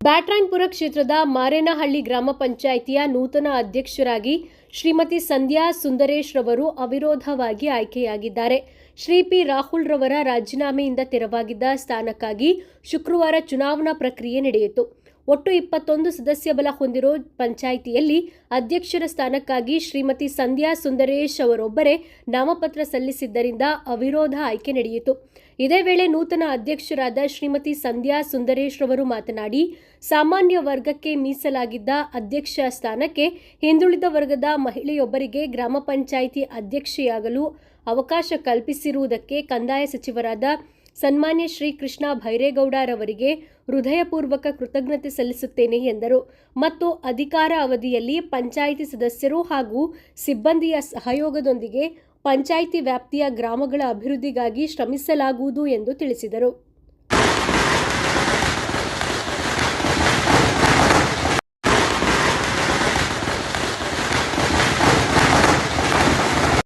ಬ್ಯಾಟ್ರಾಯನ್ಪುರ ಕ್ಷೇತ್ರದ ಮಾರೇನಹಳ್ಳಿ ಗ್ರಾಮ ಪಂಚಾಯಿತಿಯ ನೂತನ ಅಧ್ಯಕ್ಷರಾಗಿ ಶ್ರೀಮತಿ ಸಂಧ್ಯಾ ಸುಂದರೇಶ್ ರವರು ಅವಿರೋಧವಾಗಿ ಆಯ್ಕೆಯಾಗಿದ್ದಾರೆ. ಶ್ರೀ ಪಿ ರಾಹುಲ್ ರವರ ರಾಜೀನಾಮೆಯಿಂದ ತೆರವಾಗಿದ್ದ ಸ್ಥಾನಕ್ಕಾಗಿ ಶುಕ್ರವಾರ ಚುನಾವಣಾ ಪ್ರಕ್ರಿಯೆ ನಡೆಯಿತು. ಒಟ್ಟು ಇಪ್ಪತ್ತೊಂದು ಸದಸ್ಯ ಬಲ ಹೊಂದಿರೋ ಪಂಚಾಯಿತಿಯಲ್ಲಿ ಅಧ್ಯಕ್ಷರ ಸ್ಥಾನಕ್ಕಾಗಿ ಶ್ರೀಮತಿ ಸಂಧ್ಯಾ ಸುಂದರೇಶ್ ಅವರೊಬ್ಬರೇ ನಾಮಪತ್ರ ಸಲ್ಲಿಸಿದ್ದರಿಂದ ಅವಿರೋಧ ಆಯ್ಕೆ ನಡೆಯಿತು. ಇದೇ ವೇಳೆ ನೂತನ ಅಧ್ಯಕ್ಷರಾದ ಶ್ರೀಮತಿ ಸಂಧ್ಯಾ ಸುಂದರೇಶ್ ರವರು ಮಾತನಾಡಿ, ಸಾಮಾನ್ಯ ವರ್ಗಕ್ಕೆ ಮೀಸಲಾಗಿದ್ದ ಅಧ್ಯಕ್ಷ ಸ್ಥಾನಕ್ಕೆ ಹಿಂದುಳಿದ ವರ್ಗದ ಮಹಿಳೆಯೊಬ್ಬರಿಗೆ ಗ್ರಾಮ ಪಂಚಾಯಿತಿ ಅಧ್ಯಕ್ಷೆಯಾಗಲು ಅವಕಾಶ ಕಲ್ಪಿಸಿರುವುದಕ್ಕೆ ಕಂದಾಯ ಸಚಿವರಾದ ಸನ್ಮಾನ್ಯ ಶ್ರೀ ಕೃಷ್ಣ ಭೈರೇಗೌಡರವರಿಗೆ ಹೃದಯಪೂರ್ವಕ ಕೃತಜ್ಞತೆ ಸಲ್ಲಿಸುತ್ತೇನೆ ಎಂದರು. ಮತ್ತು ಅಧಿಕಾರ ಅವಧಿಯಲ್ಲಿ ಪಂಚಾಯಿತಿ ಸದಸ್ಯರು ಹಾಗೂ ಸಿಬ್ಬಂದಿಯ ಸಹಯೋಗದೊಂದಿಗೆ ಪಂಚಾಯಿತಿ ವ್ಯಾಪ್ತಿಯ ಗ್ರಾಮಗಳ ಅಭಿವೃದ್ಧಿಗಾಗಿ ಶ್ರಮಿಸಲಾಗುವುದು ಎಂದು ತಿಳಿಸಿದರು.